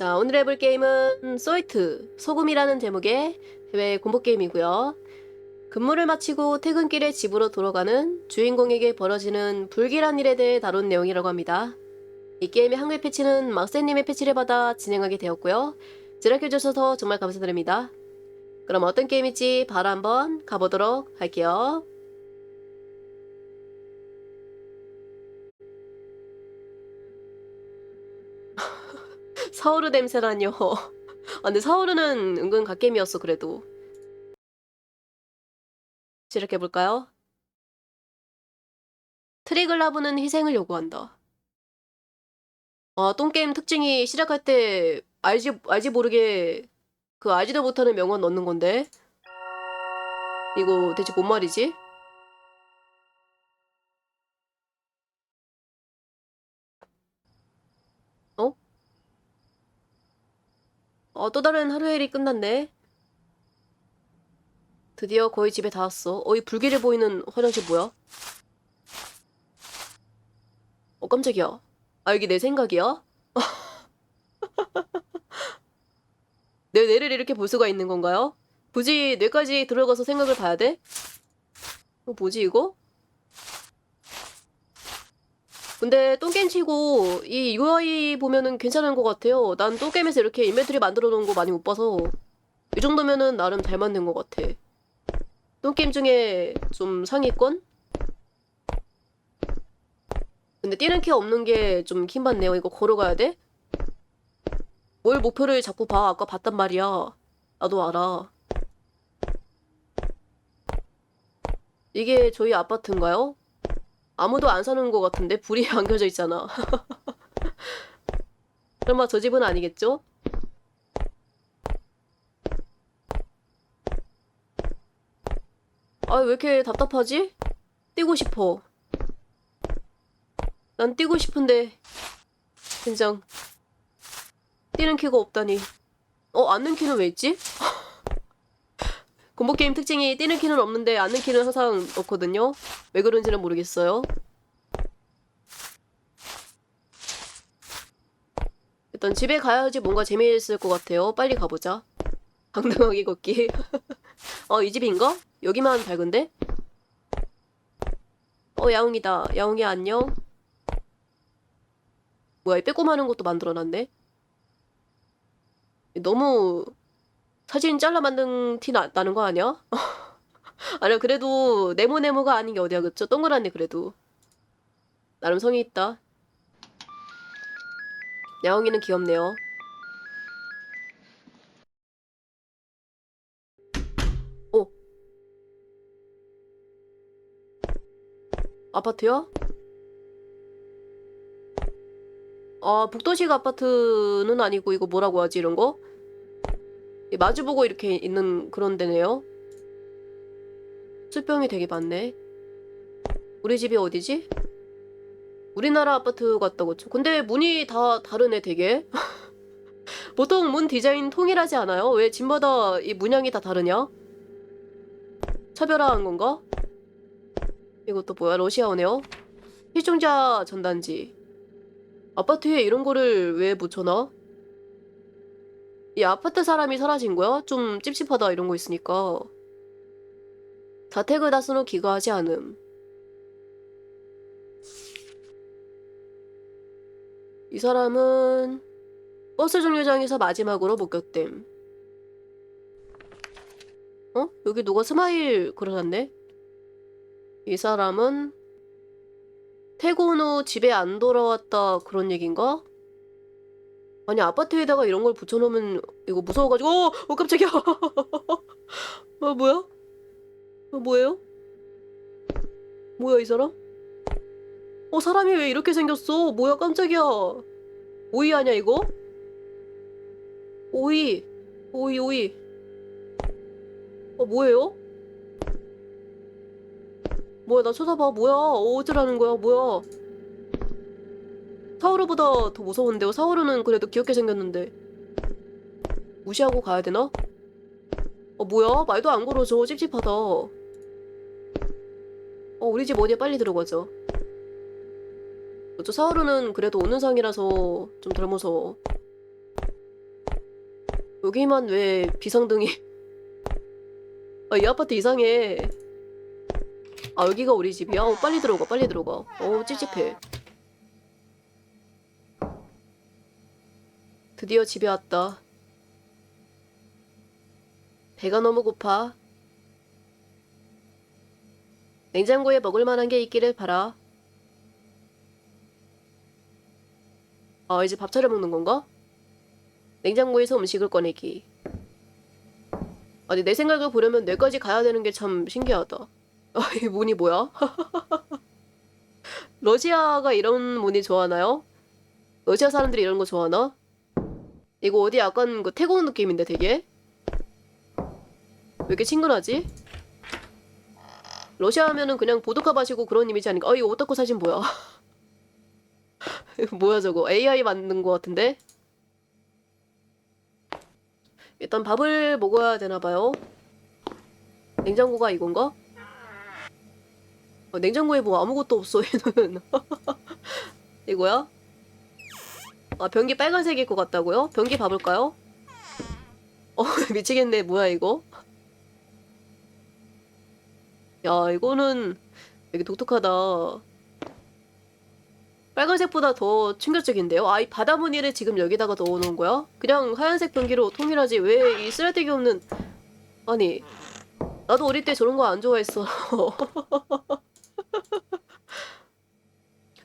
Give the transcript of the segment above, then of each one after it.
자, 오늘 해볼 게임은 소이트, 소금이라는 제목의 해외 공포 게임이고요. 근무를 마치고 퇴근길에 집으로 돌아가는 주인공에게 벌어지는 불길한 일에 대해 다룬 내용이라고 합니다. 이 게임의 한글 패치는 막세님의 패치를 받아 진행하게 되었고요. 지락해주셔서 정말 감사드립니다. 그럼 어떤 게임일지 바로 한번 가보도록 할게요. 사오르 냄새라뇨. 아, 근데 사오르는 은근 갓겜이었어, 그래도. 시작해볼까요? 트리글라브는 희생을 요구한다. 아, 똥게임 특징이 시작할 때 알지, 알지 모르게 그 알지도 못하는 명언 넣는 건데. 이거 대체 뭔 말이지? 어, 또 다른 하루의 일이 끝났네. 드디어 거의 집에 다 왔어. 어, 이 불길해 보이는 화장실 뭐야? 어, 깜짝이야. 아, 여기 내 생각이야? 내 뇌를 이렇게 볼 수가 있는 건가요? 굳이 뇌까지 들어가서 생각을 봐야 돼? 어, 뭐지, 이거? 근데 똥게임 치고 이 UI 보면은 괜찮은 것 같아요. 난 똥게임에서 이렇게 인벤토리 만들어 놓은 거 많이 못 봐서 이 정도면은 나름 잘 만든 것 같아. 똥게임 중에 좀 상위권? 근데 뛰는 키 없는 게좀 킹받네요. 이거 걸어가야 돼? 뭘 목표를 자꾸 봐. 아까 봤단 말이야. 나도 알아. 이게 저희 아파트인가요? 아무도 안 사는 것 같은데 불이 안 켜져 있잖아. 설마 저 집은 아니겠죠? 아, 왜 이렇게 답답하지? 뛰고 싶어. 난 뛰고 싶은데, 진정. 뛰는 키가 없다니. 어, 앉는 키는 왜 있지? 공포 게임 특징이 뛰는 키는 없는데 앉는 키는 항상 없거든요. 왜 그런지는 모르겠어요. 일단 집에 가야지 뭔가 재미있을 것 같아요. 빨리 가보자. 당당하게 걷기. 어, 이 집인가? 여기만 밝은데? 어, 야옹이다. 야옹이 안녕. 뭐야, 이 빼꼼하는 것도 만들어놨네. 너무 사진 잘라 만든 티 나, 나는 거 아니야? 아니야, 그래도 네모네모가 아닌 게 어디야, 그쵸? 동그랗네, 그래도. 나름 성의 있다. 야옹이는 귀엽네요. 어. 아파트요? 아, 북도식 아파트는 아니고 이거 뭐라고 하지, 이런 거? 이 마주보고 이렇게 있는 그런 데네요. 술병이 되게 많네. 우리 집이 어디지? 우리나라 아파트 같다고 쳐. 근데 문이 다 다르네, 되게. 보통 문 디자인 통일하지 않아요? 왜 집마다 이 문양이 다 다르냐? 차별화한 건가? 이것도 뭐야? 러시아어네요? 시청자 전단지. 아파트에 이런 거를 왜 붙여놔? 이 아파트 사람이 사라진 거야? 좀 찝찝하다 이런 거 있으니까. 자택을 다스는 기가하지 않음. 이 사람은 버스 정류장에서 마지막으로 목격됨. 어? 여기 누가 스마일 그려놨네? 이 사람은 퇴근 후 집에 안 돌아왔다 그런 얘긴가? 아니 아파트에다가 이런 걸 붙여놓으면 이거 무서워가지고 어, 어 깜짝이야 어 뭐야? 어 뭐예요? 뭐야 이 사람? 어 사람이 왜 이렇게 생겼어? 뭐야 깜짝이야 오이 아냐 이거? 오이 오이 오이 어 뭐예요? 뭐야 나 쳐다봐 뭐야 어쩌라는 거야 뭐야 사우르보다 더 무서운데요. 사우르는 그래도 귀엽게 생겼는데. 무시하고 가야 되나? 어 뭐야? 말도 안 걸어줘 찝찝하다. 어 우리 집 어디야 빨리 들어가자 저 사우르는 그래도 오는 상이라서 좀 덜 무서워 여기만 왜 비상등이? 아, 이 아파트 이상해. 아 여기가 우리 집이야? 어, 빨리 들어가 빨리 들어가. 어 찝찝해 드디어 집에 왔다 배가 너무 고파 냉장고에 먹을 만한 게 있기를 바라 아 이제 밥 차려 먹는 건가? 냉장고에서 음식을 꺼내기 아니 내 생각을 보려면 뇌까지 가야 되는 게 참 신기하다 아, 이 문이 뭐야? 러시아가 이런 문이 좋아하나요? 러시아 사람들이 이런 거 좋아하나? 이거 어디 약간 그 태국 느낌인데 되게? 왜 이렇게 친근하지? 러시아 하면은 그냥 보드카 마시고 그런 이미지 아닌가? 어 이거 오타쿠 사진 뭐야? 이거 뭐야 저거? AI 만든 거 같은데? 일단 밥을 먹어야 되나 봐요. 냉장고가 이건가? 어, 냉장고에 뭐 아무것도 없어 얘는. 이거야? 아 변기 빨간색일 것 같다고요? 변기 봐볼까요? 어 미치겠네 뭐야 이거? 야 이거는 되게 독특하다. 빨간색보다 더 충격적인데요? 아, 이 바다 무늬를 지금 여기다가 넣어놓은 거야? 그냥 하얀색 변기로 통일하지. 왜 이 쓰레기 없는... 아니, 나도 어릴 때 저런 거 안 좋아했어.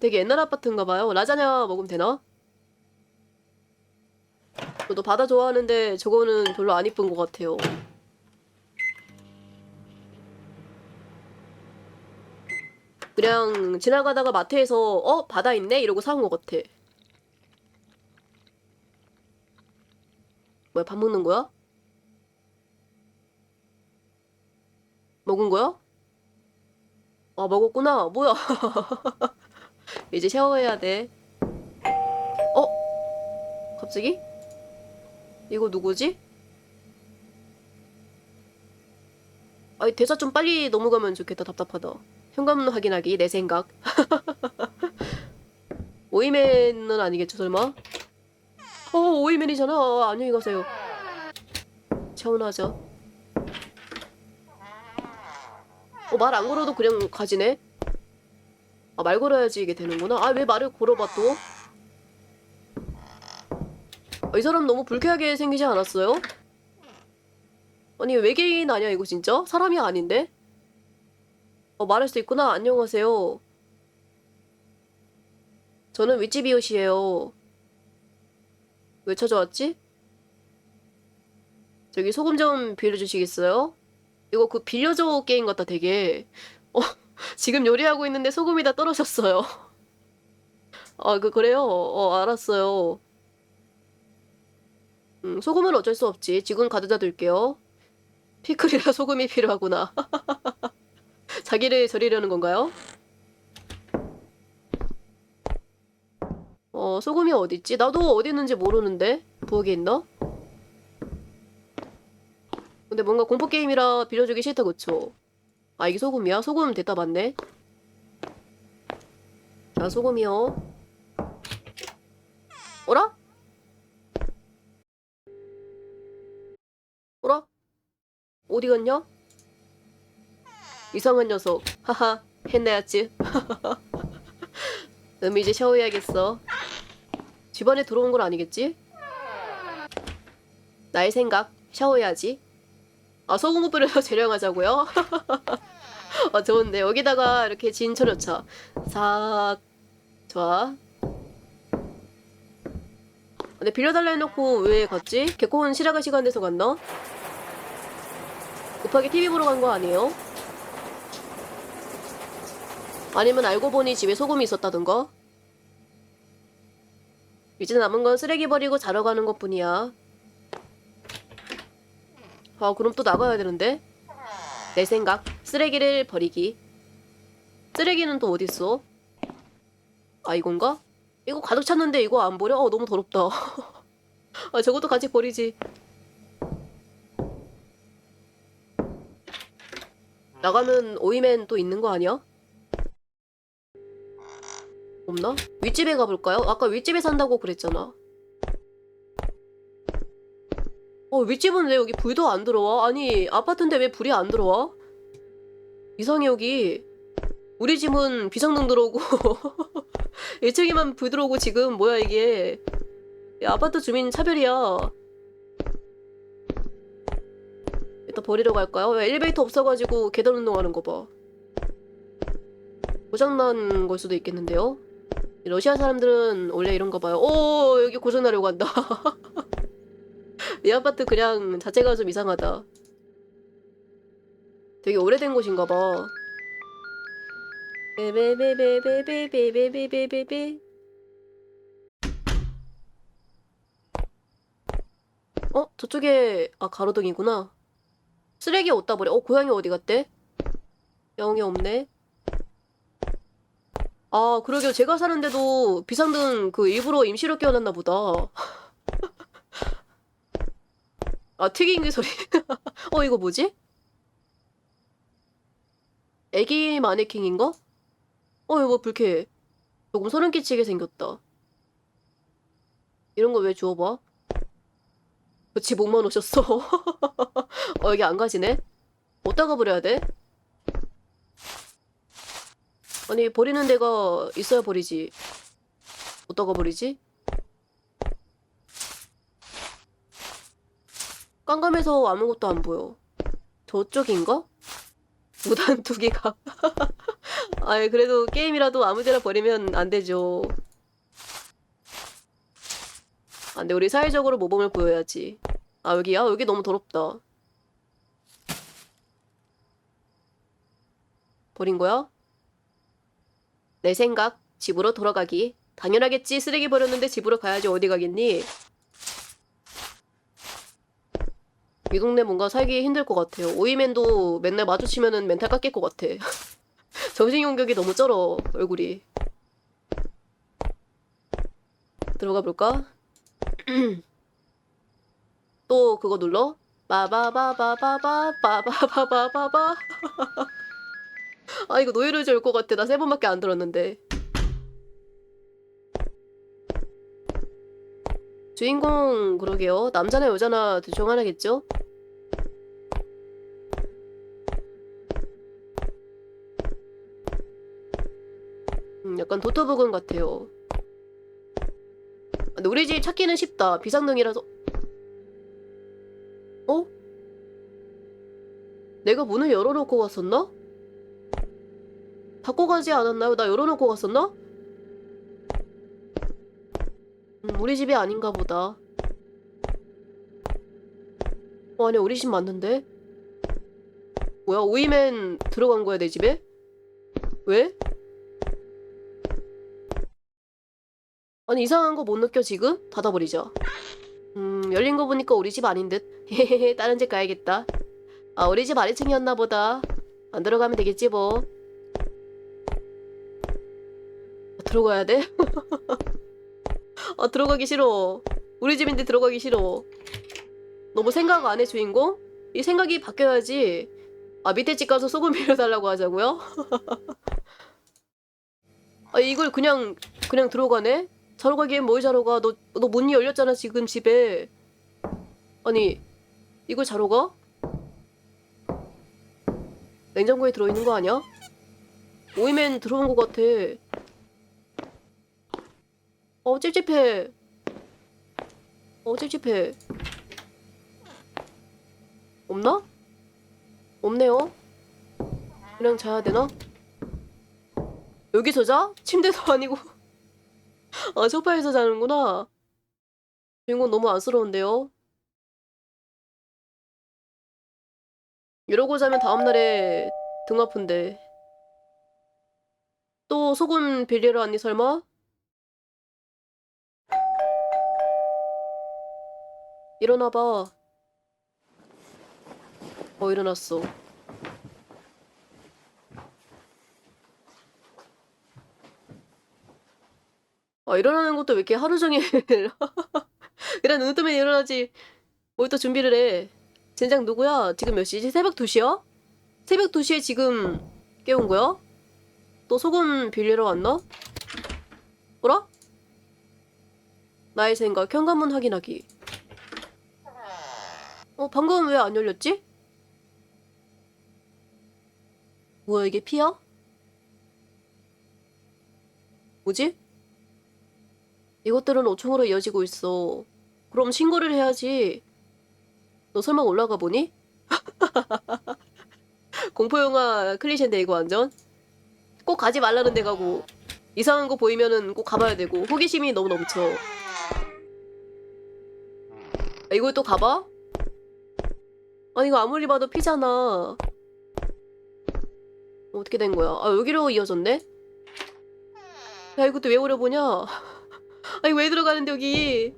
되게 옛날 아파트인가 봐요. 라자냐 먹으면 되나? 저도 바다 좋아하는데 저거는 별로 안 이쁜 것 같아요. 그냥 지나가다가 마트에서 어 바다 있네 이러고 사온 것 같아. 뭐야 밥 먹는 거야? 먹은 거야? 아 먹었구나. 뭐야? 이제 샤워해야 돼. 어? 갑자기? 이거 누구지? 아이 대사 좀 빨리 넘어가면 좋겠다. 답답하다. 현관문 확인하기 내 생각. 오이맨은 아니겠죠 설마? 어 오이맨이잖아. 안녕히 가세요. 차원하자. 어 말 안 걸어도 그냥 가지네. 아 말 걸어야지 이게 되는구나. 아 왜 말을 걸어봐 또? 아, 이 사람 너무 불쾌하게 생기지 않았어요? 아니 외계인 아니야 이거 진짜? 사람이 아닌데? 어, 말할 수 있구나. 안녕하세요. 저는 윗집이옷이에요. 왜 찾아왔지? 저기 소금 좀 빌려주시겠어요? 이거 그 빌려줘 게임 같다 되게. 어, 지금 요리하고 있는데 소금이 다 떨어졌어요. 아, 그, 그래요? 어, 알았어요. 음, 소금은 어쩔 수 없지. 지금 가져다 둘게요. 피클이라 소금이 필요하구나. 자기를 저리려는 건가요? 어, 소금이 어딨지? 나도 어디 있는지 모르는데? 부엌에 있나? 근데 뭔가 공포게임이라 빌려주기 싫다, 그쵸? 아, 이게 소금이야? 소금 됐다 맞네? 자, 소금이요. 어라? 어디 갔냐? 이상한 녀석. 하하. 했나야지. 음 이제 샤워해야겠어. 집안에 들어온 건 아니겠지? 나의 생각. 샤워해야지. 아 소금 뿌려서 재령하자고요? 아 좋은데 여기다가 이렇게 진 쳐놓자. 싹 좋아. 근데 빌려달라 해놓고 왜 갔지? 개콘 실화가 시간 돼서 갔나? 급하게 TV 보러 간 거 아니에요? 아니면 알고 보니 집에 소금이 있었다던가? 이제 남은 건 쓰레기 버리고 자러 가는 것 뿐이야. 아, 그럼 또 나가야 되는데? 내 생각, 쓰레기를 버리기. 쓰레기는 또 어딨어? 아, 이건가? 이거 가득 찼는데 이거 안 버려? 어, 너무 더럽다. 아, 저것도 같이 버리지. 나가면 오이맨 또 있는 거 아니야? 없나? 윗집에 가볼까요? 아까 윗집에 산다고 그랬잖아. 어, 윗집은 왜 여기 불도 안 들어와? 아니, 아파트인데 왜 불이 안 들어와? 이상해, 여기. 우리 집은 비상등 들어오고, 1층에만 불 들어오고, 지금, 뭐야, 이게. 야, 아파트 주민 차별이야. 일단 버리러 갈까요? 엘리베이터 없어가지고 계단 운동하는 거 봐. 고장난 걸 수도 있겠는데요? 러시아 사람들은 원래 이런 거 봐요. 오, 여기 고장나려고 한다. 이 아파트 그냥 자체가 좀 이상하다. 되게 오래된 곳인가 봐. 베베베베베베베베베베베 어? 저쪽에 아 가로등이구나. 쓰레기 어디다 버려? 어 고양이 어디 갔대? 영이 없네. 아 그러게요. 제가 사는데도 비상등 그 일부러 임시로 끼워놨나 보다. 아 튀김기 소리. 어 이거 뭐지? 애기 마네킹인가? 어 이거 불쾌해. 조금 소름 끼치게 생겼다. 이런 거 왜 주워봐? 그치 목만 오셨어. 어 여기 안 가지네. 어디다가 버려야 돼? 아니 버리는 데가 있어야 버리지. 어디다가 버리지? 깜깜해서 아무것도 안 보여. 저쪽인가? 무단 투기가. 아이 그래도 게임이라도 아무 데나 버리면 안 되죠. 아, 근데 우리 사회적으로 모범을 보여야지. 아 여기야? 여기 너무 더럽다. 버린 거야? 내 생각 집으로 돌아가기. 당연하겠지. 쓰레기 버렸는데 집으로 가야지 어디 가겠니? 이 동네 뭔가 살기 힘들 것 같아요. 오이맨도 맨날 마주치면은 멘탈 깎일 것 같아. 정신 공격이 너무 쩔어 얼굴이. 들어가 볼까? 또 그거 눌러? 빠바바바바바 빠바바바바바 아 이거 노이로즈 올것 같아. 나 세 번밖에 안 들었는데. 주인공 그러게요. 남자나 여자나 둘 중 하나겠죠? 음, 약간 도토부근 같아요. 근데 우리 집 찾기는 쉽다. 비상등이라서. 어? 내가 문을 열어놓고 갔었나? 닫고 가지 않았나요? 나 열어놓고 갔었나? 음, 우리 집이 아닌가 보다. 어, 아니, 우리 집 맞는데? 뭐야, 오이맨 들어간 거야, 내 집에? 왜? 아니, 이상한 거 못 느껴, 지금? 닫아버리자. 음, 열린 거 보니까 우리 집 아닌 듯. 헤헤헤, 다른 집 가야겠다. 아, 우리 집 아래층이었나 보다. 안 들어가면 되겠지, 뭐. 아, 들어가야 돼? 아, 들어가기 싫어. 우리 집인데 들어가기 싫어. 너무 생각 안 해, 주인공? 이 생각이 바뀌어야지. 아, 밑에 집 가서 소금 빌려달라고 하자고요? 아, 이걸 그냥, 그냥 들어가네? 자러 가기엔 뭘 자러 가? 너, 너 문이 열렸잖아, 지금 집에. 아니, 이걸 자러 가? 냉장고에 들어있는 거 아니야? 오이맨 들어온 것 같아. 어, 찝찝해. 어, 찝찝해. 없나? 없네요. 그냥 자야 되나? 여기서 자? 침대도 아니고. 아, 소파에서 자는구나. 주인공 너무 안쓰러운데요. 이러고 자면 다음날에 등 아픈데. 또 소금 빌리러 왔니, 설마? 일어나봐. 어, 일어났어. 아, 일어나는 것도 왜 이렇게 하루 종일. 그래, 눈 뜨면 일어나지. 뭘 또 준비를 해. 젠장 누구야? 지금 몇 시지? 새벽 2시야? 새벽 2시에 지금 깨운 거야? 또 소금 빌리러 왔나? 뭐라? 나의 생각, 현관문 확인하기. 어, 방금 왜 안 열렸지? 뭐야, 이게 피야? 뭐지? 이것들은 5층으로 이어지고 있어. 그럼 신고를 해야지. 너 설마 올라가 보니? 공포영화 클리셰인데 이거 완전? 꼭 가지 말라는 데 가고 이상한 거 보이면은 꼭 가봐야 되고 호기심이 너무 넘쳐. 아, 이걸 또 가봐? 아니 이거 아무리 봐도 피잖아. 어떻게 된 거야? 아 여기로 이어졌네? 야 이것도 왜 오려 보냐? 아니 왜 들어가는데 여기?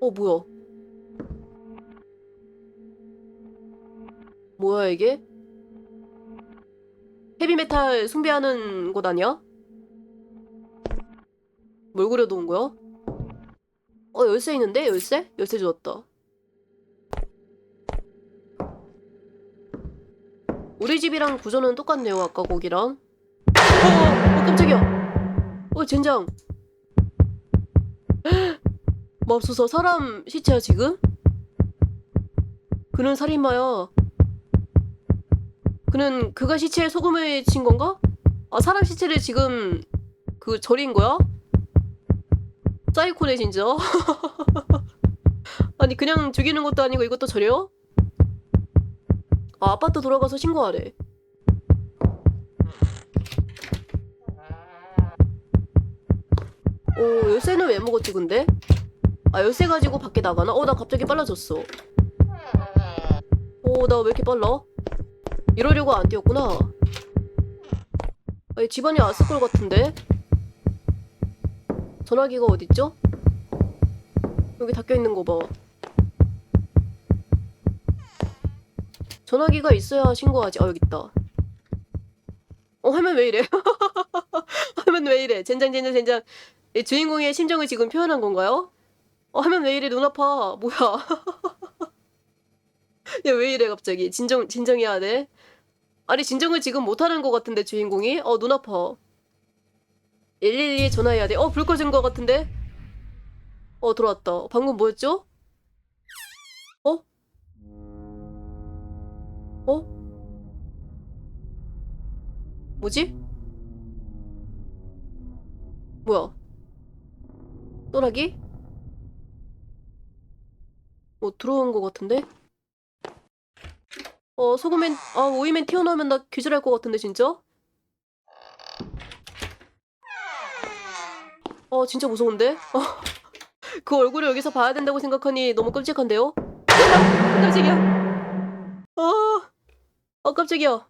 어 뭐야? 뭐야 이게? 헤비메탈 숭배하는 곳 아니야? 뭘 그려놓은 거야? 어 열쇠 있는데? 열쇠? 열쇠 주었다 우리 집이랑 구조는 똑같네요 아까 거기랑 어, 어 깜짝이야 어 젠장 맙소사 사람 시체야 지금? 그는 살인마야 그는 그가 시체에 소금을 친 건가? 아 사람 시체를 지금 그 절인 거야? 사이코네 진짜 아니 그냥 죽이는 것도 아니고 이것도 절여? 아 아파트 돌아가서 신고하래 오 열쇠는 왜 먹었지 근데? 아 열쇠 가지고 밖에 나가나? 어 나 갑자기 빨라졌어 오 나 왜 이렇게 빨라? 이러려고 안 뛰었구나 아니 집안에 왔을 걸 같은데? 전화기가 어딨죠? 여기 닫혀있는 거 봐. 전화기가 있어야 신고하지. 아, 여기 있다. 어, 화면 왜 이래? 화면 왜 이래? 젠장, 젠장, 젠장. 이 주인공의 심정을 지금 표현한 건가요? 어, 화면 왜 이래? 눈 아파. 뭐야? 야, 왜 이래, 갑자기? 진정, 진정해야 돼. 아니, 진정을 지금 못하는 것 같은데, 주인공이? 어, 눈 아파. 112에 전화해야 돼. 어, 불 꺼진 것 같은데? 어, 들어왔다. 방금 뭐였죠? 어? 어? 뭐지? 뭐야? 또라기? 뭐 들어온 것 같은데? 어, 소금엔, 아, 오이맨 튀어나오면 나 기절할 것 같은데, 진짜? 어, 진짜 무서운데? 어, 그 얼굴을 여기서 봐야 된다고 생각하니 너무 끔찍한데요? 아, 깜짝이야. 어, 어, 깜짝이야.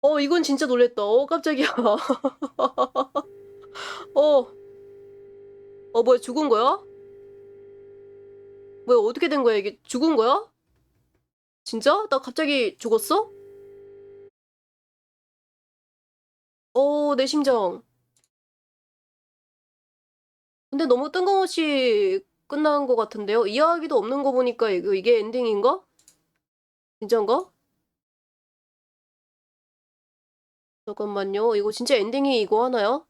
어, 이건 진짜 놀랬다. 어, 깜짝이야. 어, 어, 뭐야, 죽은 거야? 뭐야, 어떻게 된 거야, 이게? 죽은 거야? 진짜? 나 갑자기 죽었어? 어, 내 심장. 근데 너무 뜬금없이 끝난 것 같은데요? 이야기도 없는 거 보니까 이거 이게 엔딩인가? 진짠가? 잠깐만요. 이거 진짜 엔딩이 이거 하나요?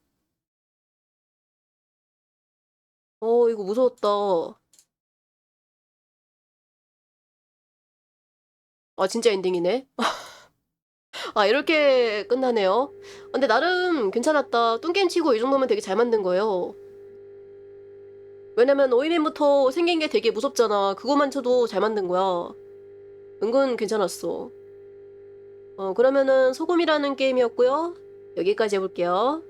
어, 이거 무서웠다. 아, 진짜 엔딩이네. 아, 이렇게 끝나네요. 근데 나름 괜찮았다. 뚱게임 치고 이 정도면 되게 잘 만든 거예요. 왜냐면 오이맨부터 생긴 게 되게 무섭잖아. 그거만 쳐도 잘 만든 거야. 은근 괜찮았어. 어, 그러면은 소금이라는 게임이었고요. 여기까지 해볼게요.